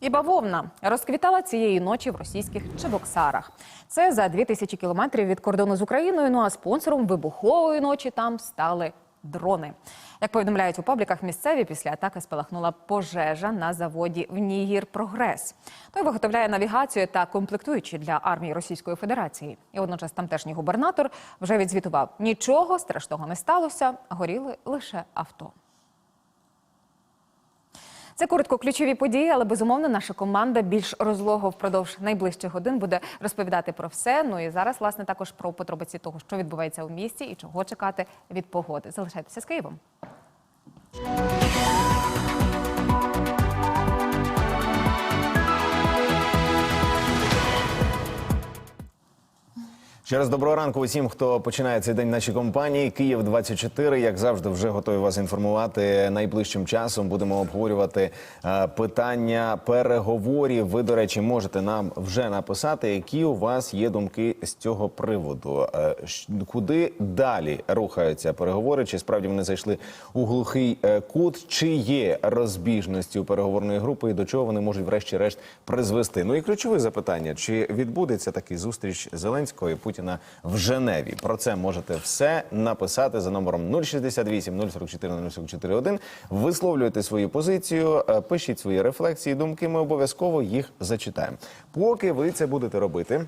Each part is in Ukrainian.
І бавовна розквітала цієї ночі в російських Чебоксарах. Це за 2000 кілометрів від кордону з Україною. Ну а спонсором вибухової ночі там стали дрони. Як повідомляють у пабліках місцеві, після атаки спалахнула пожежа на заводі в Нігір Прогрес. Той виготовляє навігацію та комплектуючі для армії Російської Федерації. І водночас тамтешній губернатор вже відзвітував: нічого страшного не сталося, горіли лише авто. Це коротко ключові події, але безумовно наша команда більш розлого впродовж найближчих годин буде розповідати про все. Ну і зараз, власне, також про подробиці того, що відбувається у місті і чого чекати від погоди. Залишайтеся з Києвом. Ще раз доброго ранку усім, хто починає цей день в нашій компанії. Київ 24 як завжди, вже готові вас інформувати. Найближчим часом будемо обговорювати е, питання переговорів. Ви, до речі, можете нам вже написати, які у вас є думки з цього приводу. Е, Куди далі рухаються переговори? Чи справді вони зайшли у глухий е, кут? Чи є розбіжності у переговорної групи і до чого вони можуть врешті-решт призвести? Ну і ключове запитання: чи відбудеться такий зустріч Зеленського і в Женеві? Про це можете все написати за номером 068 044 044 Висловлюйте свою позицію, е, пишіть свої рефлексії, думки. Ми обов'язково їх зачитаємо. Поки ви це будете робити.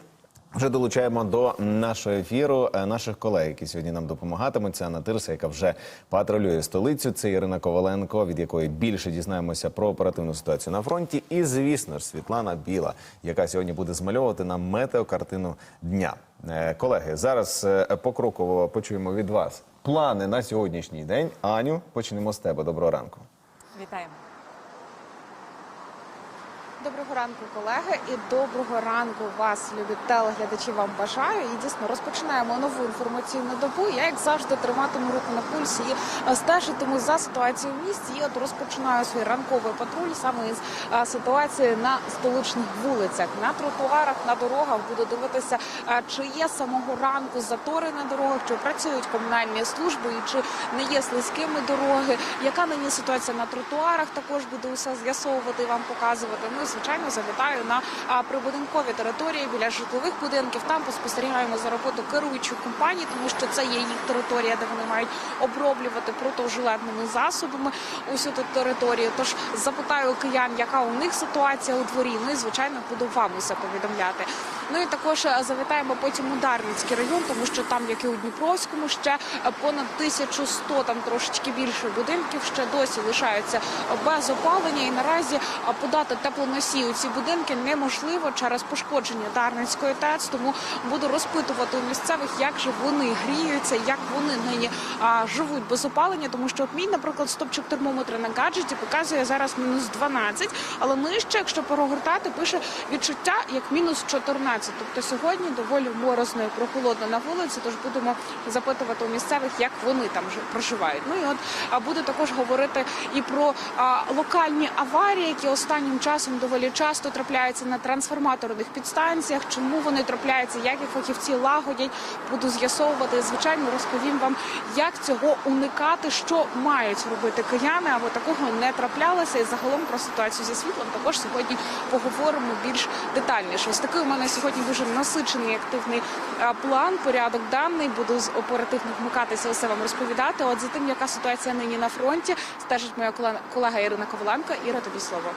Вже долучаємо до нашого ефіру е, наших колег, які сьогодні нам допомагатимуть. Це Анна Тирса, яка вже патрулює столицю. Це Ірина Коваленко, від якої більше дізнаємося про оперативну ситуацію на фронті. І, звісно ж, Світлана Біла, яка сьогодні буде змальовувати нам метеокартину дня. Е, Колеги, зараз е, покроково почуємо від вас плани на сьогоднішній день. Аню, почнемо з тебе. Доброго ранку. Вітаємо. Доброго ранку, колеги, і доброго ранку вас, любі телеглядачі. Вам бажаю. І дійсно розпочинаємо нову інформаційну добу. Я як завжди триматиму руку на пульсі і е, стежитиму за ситуацією в місті. І от розпочинаю свій ранковий патруль саме із е, ситуації на столичних вулицях, на тротуарах, на дорогах. Буду дивитися, е, чи є самого ранку затори на дорогах, чи працюють комунальні служби, і чи не є слизькими дороги. Яка нині ситуація на тротуарах? Також буду усе з'ясовувати і вам показувати. Ну звичайно завітаю на прибудинкові території біля житлових будинків. Там поспостерігаємо за роботу керуючих компаній, тому що це є їх територія, де вони мають оброблювати протижилетними засобами усю ту територію. Тож запитаю киян, яка у них ситуація у дворі. Ну і звичайно буду вам усе повідомляти. Ну і також е, завітаємо потім у Дарницький район, тому що там, як і у Дніпровському, ще понад 1100, там трошечки більше будинків ще досі лишаються без опалення. І наразі е, подати теплоносії у ці будинки неможливо через пошкодження Дарницької ТЕЦ. Тому буду розпитувати у місцевих, як же вони гріються, як вони нині живуть без опалення. Тому що от мій, наприклад, стопчик термометра на гаджеті показує зараз мінус 12, але нижче, якщо прогортати, пише відчуття як мінус 14. Тобто сьогодні доволі морозно і прохолодно на вулиці. Тож будемо запитувати у місцевих, як вони там жи- проживають. Ну і от буду також говорити і про локальні аварії, які останнім часом доволі часто трапляються на трансформаторних підстанціях. Чому вони трапляються, як їх фахівці лагодять, буду з'ясовувати. Звичайно, розповім вам, як цього уникати, що мають робити кияни, аби такого не траплялося. І загалом про ситуацію зі світлом також сьогодні поговоримо більш детальніше. Ось такий у мене сьогодні дуже насичений активний е, план, порядок даний. Буду з оперативно вмикатися, усе вам розповідати. От за тим, яка ситуація нині на фронті, стежить моя колега Ірина Коваленко. Іра, тобі слово.